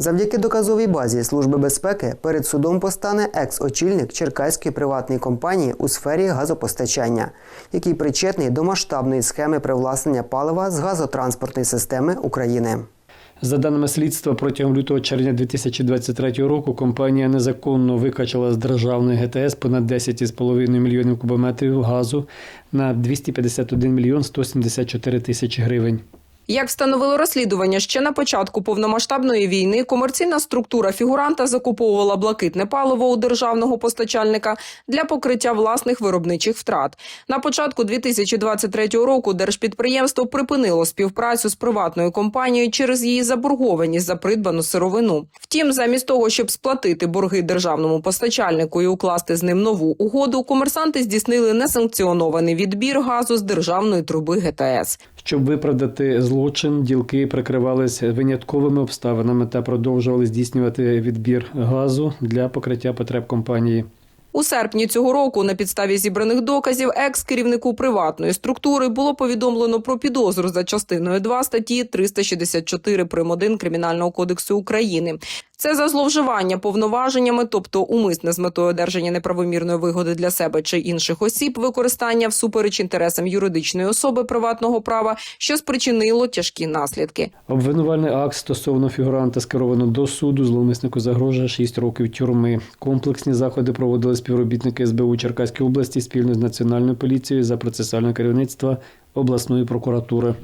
Завдяки доказовій базі Служби безпеки перед судом постане екс-очільник Черкаської приватної компанії у сфері газопостачання, який причетний до масштабної схеми привласнення палива з газотранспортної системи України. За даними слідства, протягом лютого-червня 2023 року компанія незаконно викачала з державної ГТС понад 10,5 мільйонів кубометрів газу на 251 мільйон 174 тисячі гривень. Як встановило розслідування, ще на початку повномасштабної війни комерційна структура фігуранта закуповувала блакитне паливо у державного постачальника для покриття власних виробничих втрат. На початку 2023 року держпідприємство припинило співпрацю з приватною компанією через її заборгованість за придбану сировину. Втім, замість того, щоб сплатити борги державному постачальнику і укласти з ним нову угоду, комерсанти здійснили несанкціонований відбір газу з державної труби ГТС. Щоб виправдати злочин, ділки прикривалися винятковими обставинами та продовжували здійснювати відбір газу для покриття потреб компанії. У серпні цього року на підставі зібраних доказів екс-керівнику приватної структури було повідомлено про підозру за частиною 2 статті 364 прим. 1 Кримінального кодексу України. Це за зловживання повноваженнями, тобто умисне з метою одержання неправомірної вигоди для себе чи інших осіб, використання всупереч інтересам юридичної особи приватного права, що спричинило тяжкі наслідки. Обвинувальний акт стосовно фігуранта скеровано до суду. Зловмиснику загрожує 6 років тюрми. Комплексні заходи проводили співробітники СБУ Черкаської області спільно з національною поліцією за процесуальне керівництво обласної прокуратури.